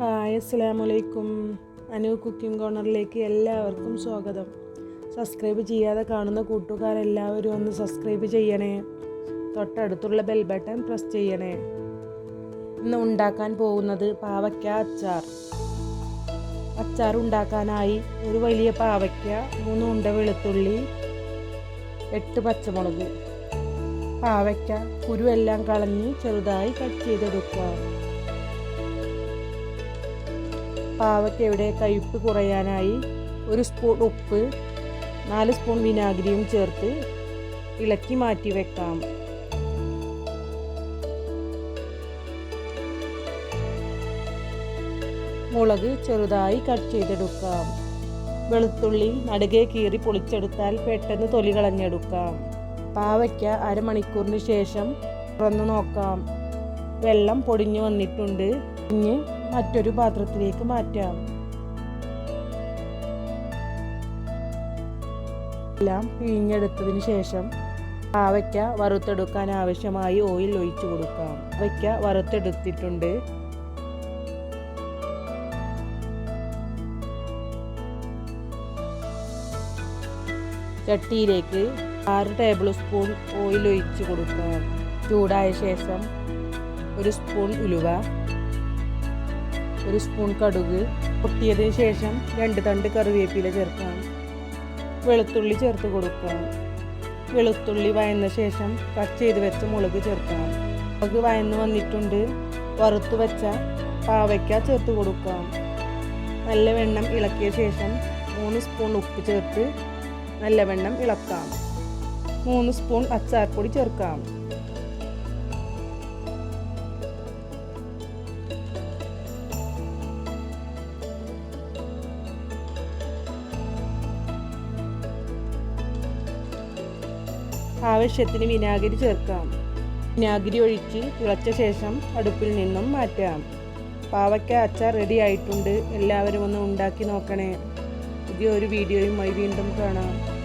Hi അസ്സലാമു അലൈക്കും Anu cooking കോർണറിലേക്ക് എല്ലാവർക്കും സ്വാഗതം. സബ്സ്ക്രൈബ് ചെയ്യാതെ കാണുന്ന കൂട്ടുകാരെല്ലാവരും ഒന്ന് സബ്സ്ക്രൈബ് ചെയ്യണേ. തൊട്ടടുത്തുള്ള ബെൽ ബട്ടൺ പ്രസ് ചെയ്യണേ. ഇന്ന് ഉണ്ടാക്കാൻ പോകുന്നത് പാവയ്ക്ക അച്ചാർ. അച്ചാർ ഉണ്ടാക്കാനായി ഒരു വലിയ പാവയ്ക്ക മൂന്ന് ഉണ്ട വെളുത്തുള്ളി എട്ട് പച്ചമുളക്. പാവയ്ക്ക കുരുവെല്ലാം കളഞ്ഞ് ചെറുതായി കട്ട് ചെയ്തെടുക്കുക. പാവയ്ക്കയുടെ കയ്പ്പ് കുറയാനായി ഒരു സ്പൂൺ ഉപ്പ് നാല് സ്പൂൺ വിനാഗിരിയും ചേർത്ത് ഇളക്കി മാറ്റി വെക്കാം. മുളക് ചെറുതായി കട്ട് ചെയ്തെടുക്കാം. വെളുത്തുള്ളി നടുകെ കീറി പൊളിച്ചെടുത്താൽ പെട്ടെന്ന് തൊലി കളഞ്ഞെടുക്കാം. പാവയ്ക്ക അരമണിക്കൂറിന് ശേഷം തുറന്നു നോക്കാം. വെള്ളം പൊടിഞ്ഞു വന്നിട്ടുണ്ട്. ഇനി മറ്റൊരു പാത്രത്തിലേക്ക് മാറ്റാം. എല്ലാം പിഴിഞ്ഞെടുത്തതിന് ശേഷം പാവയ്ക്ക വറുത്തെടുക്കാൻ ആവശ്യമായി ഓയിൽ ഒഴിച്ചു കൊടുക്കാം. പാവയ്ക്ക വറുത്തെടുത്തിട്ടുണ്ട്. ചട്ടിയിലേക്ക് ആറ് ടേബിൾ സ്പൂൺ ഓയിൽ ഒഴിച്ചു കൊടുക്കാം. ചൂടായ ശേഷം ഒരു സ്പൂൺ ഉലുവ ഒരു സ്പൂൺ കടുക് പൊട്ടിയതിന് ശേഷം രണ്ട് തണ്ട് കറിവേപ്പില ചേർക്കാം വെളുത്തുള്ളി ചേർത്ത് കൊടുക്കാം വെളുത്തുള്ളി വയന്ന ശേഷം കട്ട് ചെയ്ത് വെച്ച മുളക് ചേർക്കാം മുളക് വയന്ന് വന്നിട്ടുണ്ട്. വറുത്ത് വെച്ച പാവയ്ക്ക ചേർത്ത് കൊടുക്കാം നല്ല വെണ്ണം ഇളക്കിയ ശേഷം മൂന്ന് സ്പൂൺ ഉപ്പ് ചേർത്ത് നല്ല വെണ്ണം ഇളക്കാം. മൂന്ന് സ്പൂൺ അച്ചാർപ്പൊടി ചേർക്കാം. ആവശ്യത്തിന് വിനാഗിരി ചേർക്കാം. വിനാഗിരി ഒഴിച്ച് തിളച്ച ശേഷം അടുപ്പിൽ നിന്നും മാറ്റാം. പാവയ്ക്ക അച്ചാർ റെഡി ആയിട്ടുണ്ട്. എല്ലാവരും ഒന്ന് ഉണ്ടാക്കി നോക്കണേ. പുതിയ ഒരു വീഡിയോയുമായി വീണ്ടും കാണാം.